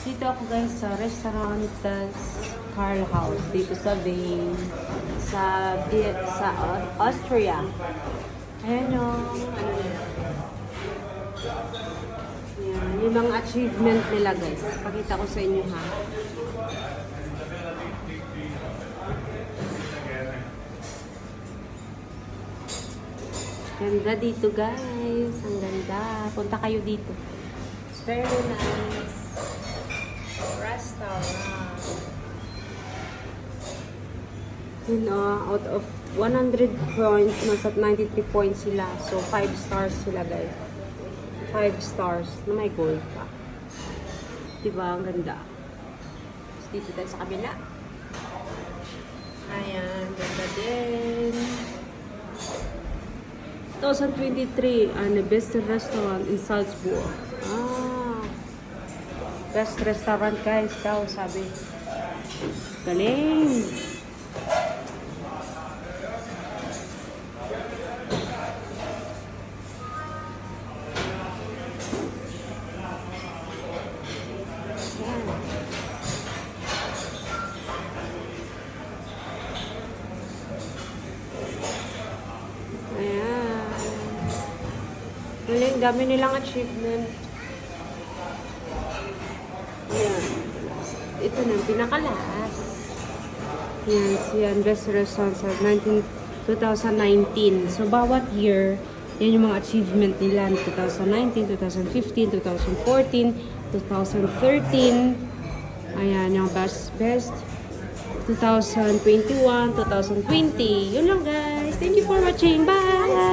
Dito ako guys sa restaurant Carl House dito sa Bain sa sa Au- Austria. Ayan o. Ano nila. Yan, yung mga achievement nila guys. Pakita ko sa inyo ha. Ganda dito guys. Ang ganda. Punta kayo dito. Very nice. Ah, out of 100 points, nasa 93 points sila. So, 5 stars sila guys. 5 stars na may gold pa. Diba? Ang ganda. Tapos dito tayo sa kabila. Ayan, ganda din. 2023, and the best restaurant in Salzburg. Ah, best restaurant guys daw, sabi. Galing! Galing, dami nilang achievement. Ayan. Ito na, yung pinakalas. Yan, siyan, best restaurant sa 19, 2019. So, bawat year, yan yung mga achievement nila. 2019, 2015, 2014, 2013. Ayan, yung best, best 2021, 2020. Yun lang guys. Thank you for watching. Bye!